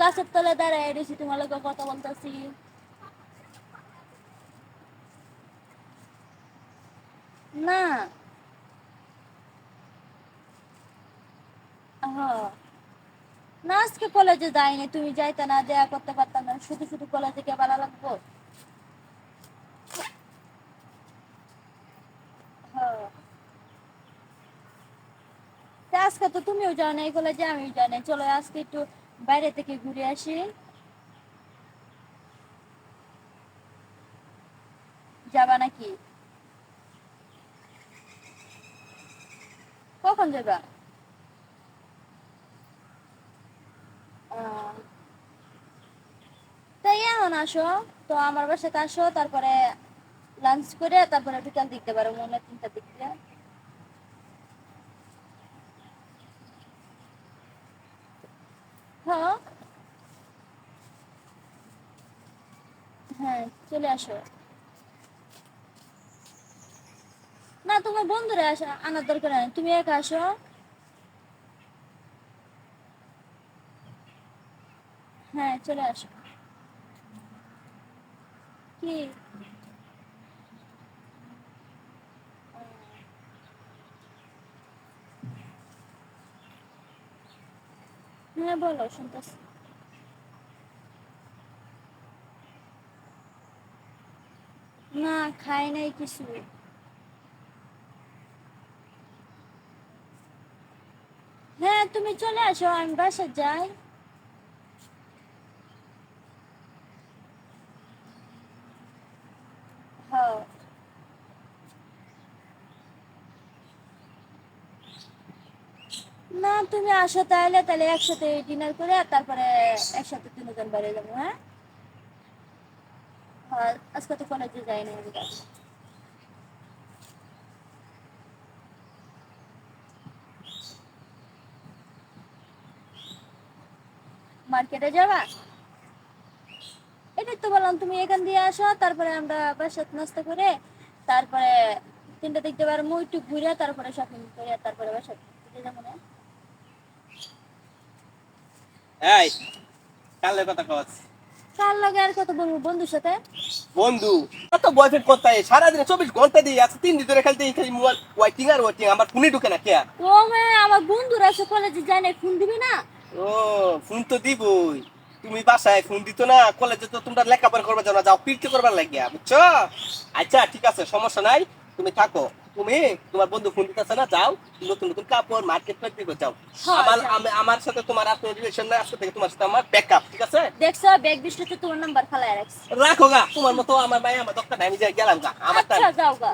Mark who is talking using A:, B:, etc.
A: গাছের তলে দাঁড়ায় রয়েছি তোমার কথা বলতেছি। না। না, আজকে কলেজে যাইনি, তুমি যাইতে না, দেয়া করতে পারতাম না, শুধু শুধু কলেজে গিয়ে ভালো লাগবো। হ্যাঁ। আজকে তো তুমিও যাও না এই কলেজে আমিও যাই না চলো আজকে একটু বাইরে থেকে ঘুরে আসি। যাবা নাকি? কখন যাবা? তাই এখন আসো। তো আমার বাসাতে আসো, তারপরে লাঞ্চ করে, তারপরে বিকাল দিতে পারো মনে তিনটা দিক দিয়ে হ্যাঁ হ্যাঁ চলে আসো। না, তোমার বন্ধুরা আসা, আনার দরকার নেই। তুমি একা আসো। হ্যাঁ চলে আসো। কি? হ্যাঁ বলো, শুনতেছি। না খাই নাই কিছু হ্যাঁ তুমি চলে আসো, আমি বাসা যাই। হ্যাঁ। না, তুমি আসো তাহলে তাহলে একসাথে ডিনার করে তারপরে একসাথে তিনজন বাইরে যাব হ্যাঁ? আজকে তো কলেজে যাই না মার্কেটে যাবা? এটাই তো বললাম, তুমি এখান দিয়ে আসো, তারপরে আমরা বাসাত নাস্তা করে, তারপরে তিনটা দেখতে পারো পারব একটু ঘুরে, তারপরে শপিং করে, তারপরে বাসাত যাব না।
B: এই কালে কথা কস
A: কার লগে আর কত বলব? বন্ধুর সাথে?
B: বন্ধু কত বয়ফ্রেন্ড করতে সারাদিনে চব্বিশ ঘণ্টা দিয়ে আজকে তিন দিন ধরে খেলতে খালি মোবাইল ওয়াইটিং আর ওয়াইটিং আমার ফোনে ঢুকে না কে
A: ও মে আমার বন্ধুরা আছে কলেজে যায় না ফোন দিবি না?
B: ও ফোন তো দিবই। তুমি বাসায় ফোন দিত না কলেজে তো তোমরা লেখাপড়া করবে যাও না যাও পিড়তে করবার লাগিয়া বুঝছ? আচ্ছা ঠিক আছে সমস্যা নাই তুমি থাকো। তুমি তোমার বন্ধু ফোন দিতেছে না যাও নতুন নতুন কাপড় মার্কেট ফার্কেট যাও।
A: হ্যাঁ,
B: আমার আমি- আমার সাথে তোমার আর কোনো রিলেশন নাই আজকে থেকে তোমার সাথে আমার ব্যাকআপ ঠিক আছে?
A: দেখছ ব্যাগ তো তোমার নাম্বার ফেলায় রাখছি।
B: রাখো গা তোমার মতো আমার ভাই আমার দক্কা আমি যাই গেলাম গা আমার
A: আচ্ছা যাও গা।